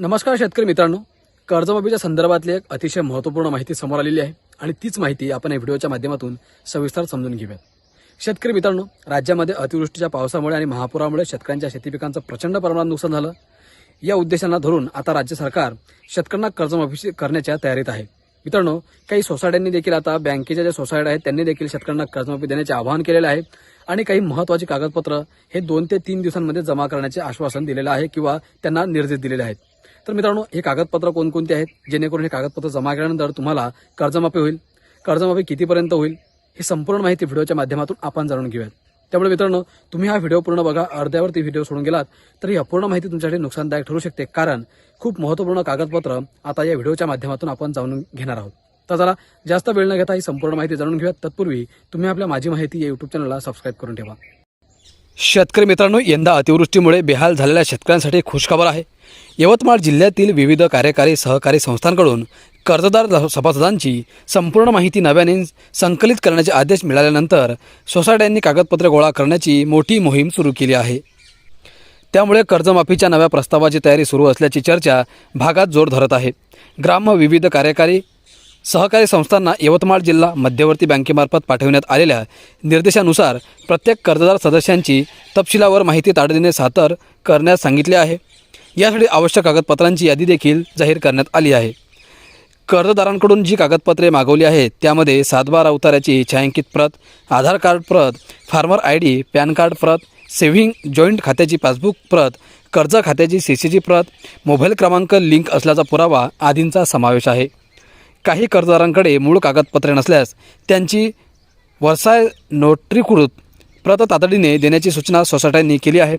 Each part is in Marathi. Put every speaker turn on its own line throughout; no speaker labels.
नमस्कार शेतकरी मित्रांनो. कर्जमाफीच्या संदर्भातली एक अतिशय महत्त्वपूर्ण माहिती समोर आलेली आहे आणि तीच माहिती आपण या व्हिडिओच्या माध्यमातून सविस्तर समजून घेऊयात. शेतकरी मित्रांनो राज्यामध्ये अतिवृष्टीच्या पावसामुळे आणि महापुरामुळे शेतकऱ्यांच्या शेती पिकांचं प्रचंड प्रमाणात नुकसान झालं. या उद्देशांना धरून आता राज्य सरकार शेतकऱ्यांना कर्जमाफी करण्याच्या तयारीत आहे. मित्रांनो काही सोसायट्यांनी देखील आता बँकेच्या ज्या सोसायट्या आहेत त्यांनी देखील शेतकऱ्यांना कर्जमाफी देण्याचे आवाहन केलेले आहे आणि काही महत्त्वाची कागदपत्र हे दोन ते तीन दिवसांमध्ये जमा करण्याचे आश्वासन दिलेलं आहे किंवा त्यांना निर्देश दिलेले आहेत. तर मित्रांनो हे कागदपत्र कोणकोणते आहेत? जेणेकरून हे कागदपत्र जमा केल्यानंतर तुम्हाला कर्जमाफी होईल. कर्जमाफी कितीपर्यंत होईल? ही संपूर्ण माहिती व्हिडिओच्या माध्यमातून आपण जाणून घेऊयात. त्यामुळे मित्रांनो तुम्ही हा व्हिडिओ पूर्ण बघा अर्ध्यावरती व्हिडिओ सोडून गेलात तर ही अपूर्ण माहिती तुमच्यासाठी नुकसानदायक ठरू शकते कारण खूप महत्त्वपूर्ण कागदपत्र आता या व्हिडिओच्या माध्यमातून आपण जाणून घेणार आहोत. तर चला जास्त वेळ न घेता ही संपूर्ण माहिती जाणून घेऊयात. तत्पूर्वी तुम्ही आपल्या माझी माहिती या युट्यूब चॅनलला सबस्क्राईब करून ठेवा. शेतकरी मित्रांनो यंदा अतिवृष्टीमुळे बेहाल झालेल्या शेतकऱ्यांसाठी खुशखबर आहे. यवतमाळ जिल्ह्यातील विविध कार्यकारी सहकारी संस्थांकडून कर्जदार सभासदांची संपूर्ण माहिती नव्याने संकलित करण्याचे आदेश मिळाल्यानंतर सोसायट्यांनी कागदपत्रे गोळा करण्याची मोठी मोहीम सुरू केली आहे. त्यामुळे कर्जमाफीच्या नव्या प्रस्तावाची तयारी सुरू असल्याची चर्चा भागात जोर धरत आहे. ग्राम विविध कार्यकारी सहकारी संस्थांना यवतमाळ जिल्हा मध्यवर्ती बँकेमार्फत पाठविण्यात आलेल्या निर्देशानुसार प्रत्येक कर्जदार सदस्यांची तपशिलावर माहिती तातडीने सादर करण्यास सांगितले आहे. यासाठी आवश्यक कागदपत्रांची यादी देखील जाहीर करण्यात आली आहे. कर्जदारांकडून जी कागदपत्रे मागवली आहेत त्यामध्ये सातबारा उतार्याची छायांकित प्रत आधार कार्ड प्रत farmer I D PAN card प्रत सेव्हिंग जॉईंट खात्याची पासबुक प्रत कर्ज खात्याची सी सीची प्रत मोबाईल क्रमांक लिंक असल्याचा पुरावा आदींचा समावेश आहे. काही कर्जदारांकडे मूळ कागदपत्रे नसल्यास त्यांची वरसाय नोटरीकृत प्रत तातडीने देण्याची सूचना सोसायट्यांनी केली आहे.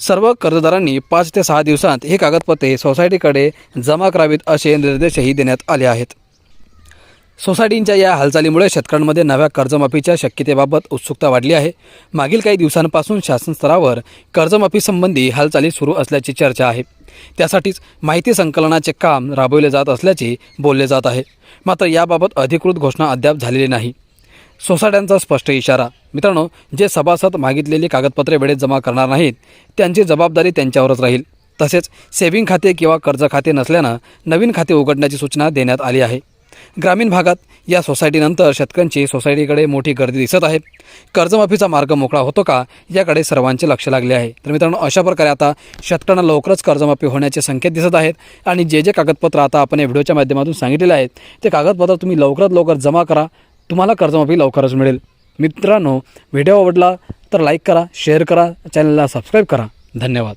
सर्व कर्जदारांनी पाच ते सहा दिवसांत ही कागदपत्रे सोसायटीकडे जमा करावीत असे निर्देशही देण्यात आले आहेत. सोसायटींच्या या हालचालीमुळे शेतकऱ्यांमध्ये नव्या कर्जमाफीच्या शक्यतेबाबत उत्सुकता वाढली आहे. मागील काही दिवसांपासून शासन स्तरावर कर्जमाफीसंबंधी हालचाली सुरू असल्याची चर्चा आहे. त्यासाठीच माहिती संकलनाचे काम राबवले जात असल्याचे बोलले जात आहे. मात्र याबाबत अधिकृत घोषणा अद्याप झालेली नाही. सोसायट्यांचा स्पष्ट इशारा मित्रांनो जे सभासद मागितलेली कागदपत्रे वेळेत जमा करणार नाहीत त्यांची जबाबदारी त्यांच्यावरच राहील. तसेच सेव्हिंग खाते किंवा कर्ज खाते नसल्यानं नवीन खाते उघडण्याची सूचना देण्यात आली आहे. ग्रामीण भागात या सोसायटीनंतर शेतकऱ्यांची सोसायटीकडे मोठी गर्दी दिसत आहे. कर्जमाफीचा मार्ग मोकळा होतो का याकडे सर्वांचे लक्ष लागले आहे. तर मित्रांनो अशा प्रकारे आता शेतकऱ्यांना लवकरच कर्जमाफी होण्याचे संकेत दिसत आहेत. आणि जे जे कागदपत्र आता आपण या व्हिडिओच्या माध्यमातून सांगितलेले आहेत ते कागदपत्र तुम्ही लवकरात लवकर जमा करा. तुम्हाला कर्जमाफी लवकरच मिळेल. मित्रांनो व्हिडिओ आवडला तर लाईक करा शेअर करा चॅनलला सबस्क्राईब करा. धन्यवाद.